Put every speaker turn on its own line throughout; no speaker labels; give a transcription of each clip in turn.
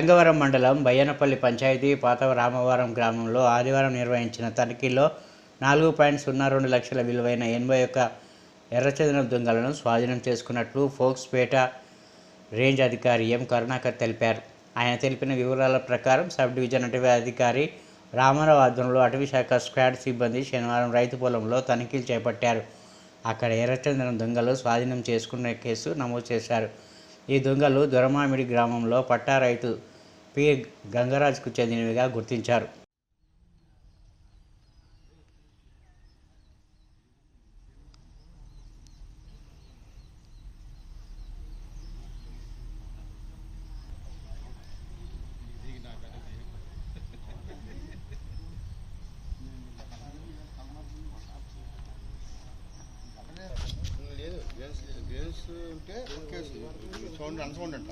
గంగవరం మండలం బయ్యనపల్లి పంచాయతీ పాత రామవరం గ్రామంలో ఆదివారం నిర్వహించిన తనిఖీలో నాలుగు పాయింట్ సున్నా రెండు లక్షల విలువైన ఎనభై ఒక్క ఎర్రచందనం దుంగలను స్వాధీనం చేసుకున్నట్లు ఫోక్స్పేట రేంజ్ అధికారి ఎం కరుణాకర్ తెలిపారు. ఆయన తెలిపిన వివరాల ప్రకారం సబ్ డివిజన్ అటవీ అధికారి రామారావు ఆధ్వర్యంలో అటవీ శాఖ స్క్వాడ్ సిబ్బంది శనివారం రైతు పొలంలో తనిఖీలు చేపట్టారు. అక్కడ ఎర్రచందనం దొంగలు స్వాధీనం చేసుకున్న కేసు నమోదు చేశారు. ఈ దొంగలు దొరమామిడి గ్రామంలో పట్టా రైతు పి గంగరాజ్కు చెందినవిగా గుర్తించారు.
లేదు గేమ్స్ ఉంటే కేసు సౌండ్ అన్సౌండ్ అంట.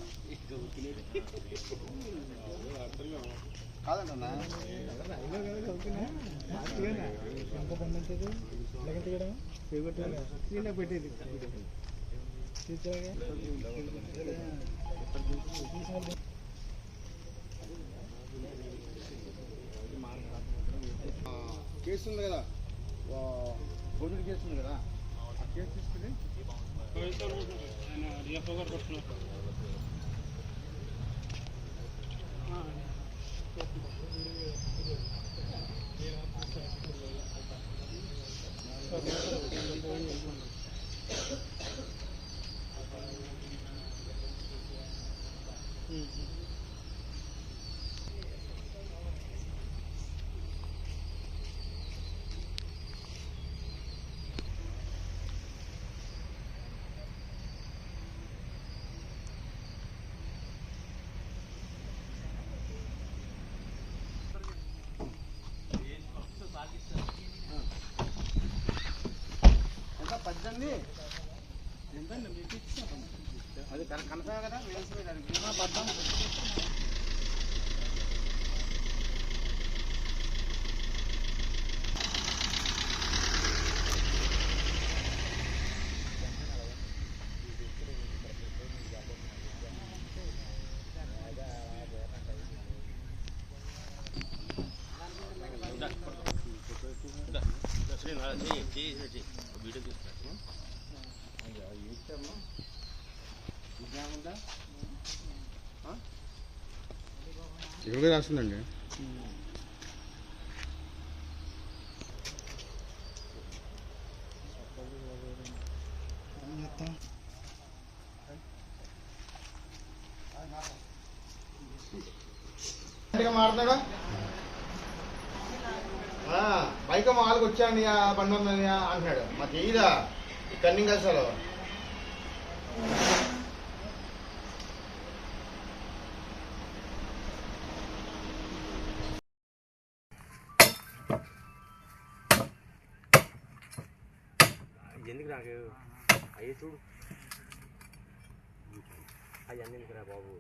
కాదంట పెట్టేది కేసు ఉంది కదా. కోవిడ్ కేసు ఉంది కదా. ఆ కేసు తీసుకుని ఎంత పద్దెనిమిది. ఎంతండి మీకు ఇచ్చాను. అది కన- కనపడే కదా వేసి దానికి రాసిందండి బైక్ వాళ్ళకి వచ్చాండి బండి ఉందని అంటున్నాడు మాకు ఏదా కన్నింగ్ అసలు
ఎందుకు నాకు అయ్యి చూడు అవి ఎందుకురా బాబు